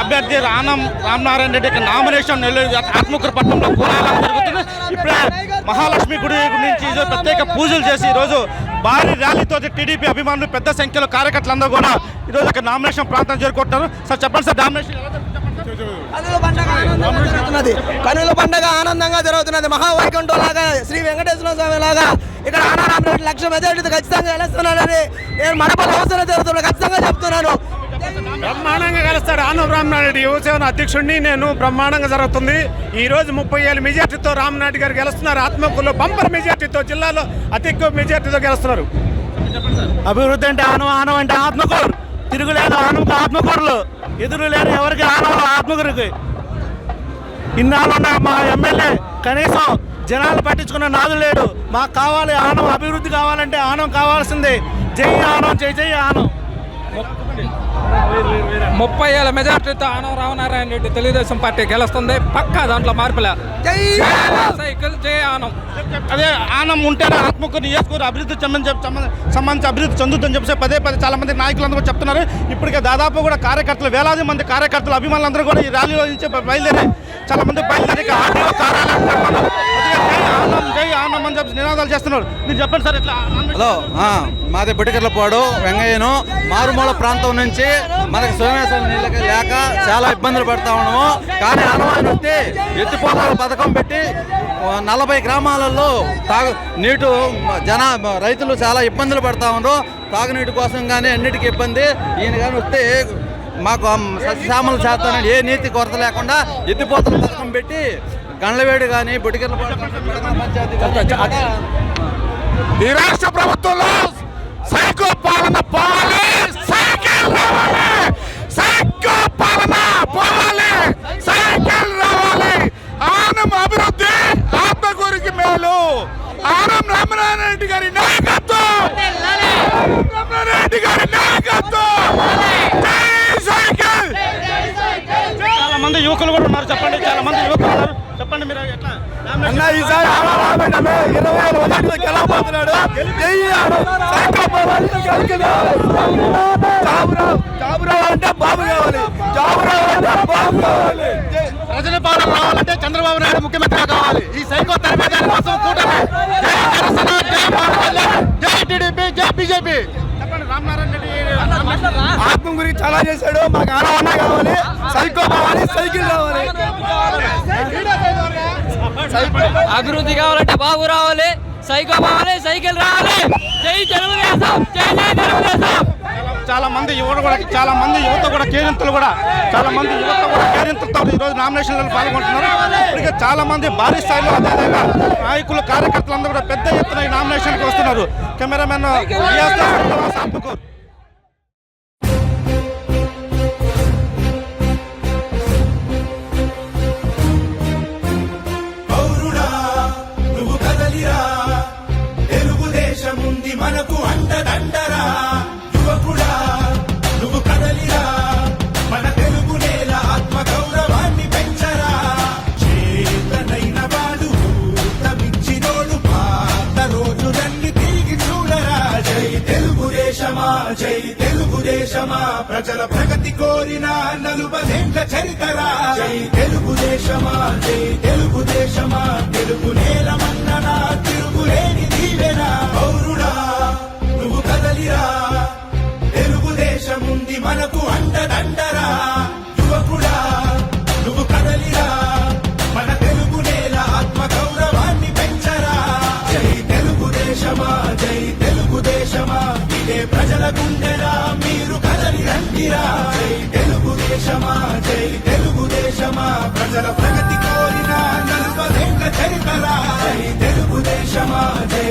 అభ్యర్థి రానం రామనారాయణ రెడ్డికి నామినేషన్ నెల్లూరు ఆత్మకూరు పట్టణంలో కోలాహలం జరుగుతుంది. ఇప్పుడే మహాలక్ష్మి గుడి నుంచి ప్రత్యేక పూజలు చేసి ఈరోజు భారీ ర్యాలీతో టీడీపీ అభిమానులు పెద్ద సంఖ్యలో కార్యకర్తలందరూ కూడా ఈరోజు ఒక నామినేషన్ ప్రాంతం చేరుకుంటున్నారు. సార్ చెప్పండి సార్ నామినేషన్ కనుల పండగ ఆనందంగా జరుగుతున్నది. మహావైకుంఠం లాగా శ్రీ వెంకటేశ్వర స్వామి లాగా ఇక్కడ ఆనారామరెడ్డి లక్ష్యం ఎదురు ఖచ్చితంగా గెలుస్తున్నానని నేను మనపల్లి అవసరం జరుగుతున్నా ఖచ్చితంగా చెప్తున్నాను. బ్రహ్మాండంగా కలుస్తాడు ఆనవ రామనారెడ్డి. యువసేన అధ్యక్షుడిని నేను బ్రహ్మాండంగా జరుగుతుంది. ఈ రోజు ముప్పై ఏళ్ళ మెజార్టీతో రామనారెడ్డి గారు గెలుస్తున్నారు. ఆత్మకూరులో బంపర్ మెజార్టీతో జిల్లాలో అతి ఎక్కువ మెజార్టీతో గెలుస్తున్నారు. అభివృద్ధి అంటే ఆనం ఆనం అంటే ఆత్మకూరు. తిరుగులేదు ఆనంకు ఆత్మకూరులు. ఎదురు లేరు ఎవరికి ఆనం ఆత్మకూరుకి? ఇన్నాళ్ళున్న మా ఎమ్మెల్యే కనీసం జనాలు పట్టించుకున్న నాదు లేడు. మాకు కావాలి ఆనం అభివృద్ధి కావాలంటే ఆనం కావాల్సిందే. జై ఆనం జై జై ఆనం ముప్పై ఏళ్ళ మెజార్టీతో ఆనవ రామనారాయణ రెడ్డి తెలుగుదేశం పార్టీ గెలుస్తుంది. పక్కా దాంట్లో మార్పులే. జై సైకిల్ జై ఆనం. అదే ఆనం ఉంటేనే ఆత్మకూరు నియోజకవర్గ అభివృద్ధి చెందని చెప్పి సంబంధ- సంబంధించి అభివృద్ధి చెందుతుందని చెప్పి పదే పదే చాలా మంది నాయకులందరూ కూడా చెప్తున్నారు. ఇప్పటికే దాదాపు కూడా కార్యకర్తలు వేలాది మంది కార్యకర్తలు అభిమానులందరూ కూడా ఈ ర్యాలీలో నుంచి బయలుదేరి చాలా మంది బయలుదేరి ఇక ఆర్టీఓ కార్యాలయం చేరుకున్నారు. కొద్దిగా జై ఆనం జై చెప్పి నినాదాలు చేస్తున్నారు. మీరు చెప్పండి సార్ ఇట్లా హలో మాది బుటికర్లపాడు వెంగయ్యను. మారుమూల ప్రాంతం నుంచి మనకు సోమేశ్వరం నీళ్ళకి లేక చాలా ఇబ్బందులు పడతా ఉన్నాము. కానీ అనుమానం వస్తే ఎత్తిపోతాల పథకం పెట్టి నలభై గ్రామాలలో తాగు నీటు జన రైతులు చాలా ఇబ్బందులు పడతా ఉన్నారు. తాగునీటి కోసం కానీ అన్నిటికీ ఇబ్బంది. ఈయన కానీ వస్తే మాకు సస్యశ్యామలు చేస్తానని ఏ నీతి కొరత లేకుండా ఎత్తిపోతల పథకం పెట్టి గండ్లవేడి కానీ పంచాయతీ ఈ రాష్ట్ర ప్రభుత్వంలో సైకో పాలన పోవాలి సైకిల్ రావాలి సైకో పాలన పోవాలి సైకిల్ రావాలి. ఆనం అభివృద్ధి ఆత్మకూరికి మేలు. ఆనం రామనారాయణ రెడ్డి గారి నాయకత్వం. రామనారాయణ గారి నాయకత్వం జై సైకిల్ చాలా మంది యువకులు కూడా ఉన్నారు. చెప్పండి చాలా మంది యువకులు ఉన్నారు. చెప్పండి మీరు ఎట్లా? అన్న ఈసారి ఆనారామరెడ్డి ఇరవై ఏళ్ళ మెజార్టీతో గెలవబోతున్నాడు. జై ఆనం. సైకో పోవాలి, గెలుచుకోవాలి. జాబురావు జాబురావు అంటే బాబు కావాలి. జాబురావు అంటే బాబు కావాలి. జై. ప్రజల పాలన రావాలంటే చంద్రబాబు నాయుడు ముఖ్యమంత్రి కావాలి. ఈ సైకో తరబేదాని కోసం కూటమి. జై జనసేన జై పవన్ కళ్యాణ్ జై టీడీపీ జై బీజేపీ. ఆత్మ గురించి చాలా చేశాడు. మాకు ఆనవన్నా కావాలి. సైకో కావాలి సైకిల్ కావాలి అభివృద్ధి కావాలంటే బాబు రావాలి. సైకో కావాలి సైకిల్ రావాలి. జై తెలుగుదేశం జై జై తెలుగుదేశం. చాలా మంది యువత కూడా చాలా మంది యువత కూడా కేరింతలు కూడా చాలా మంది యువత కూడా కేరింతలతో ఈ రోజు నామినేషన్లో పాల్గొంటున్నారు. ఇప్పటికే చాలా మంది భారీ స్థాయిలో అదేవిధంగా నాయకులు కార్యకర్తలందరూ కూడా పెద్ద నామినేషన్కి వస్తున్నారు. కెమెరామెన్ పౌరుడా కదలిరా. మనకు అండదండరా. తెలుగుదేశమా జై తెలుగుదేశమా ప్రజల ప్రగతి కోరిన నలుబదేండ్ల చరితరా. జై తెలుగుదేశమా జై తెలుగుదేశమా తెలుగు నేల మన్ననా తిరుగులేని దీవెనా. పౌరుడా నువ్వు కదలిరా. తెలుగుదేశముంది మనకు అండదా. గుండెరా మీరు కదలి రండిరా? జై తెలుగుదేశమా జై తెలుగుదేశమా ప్రజల ప్రగతి కోరిన నలుపదేండ్ల చరితరా జై తెలుగుదేశమా జై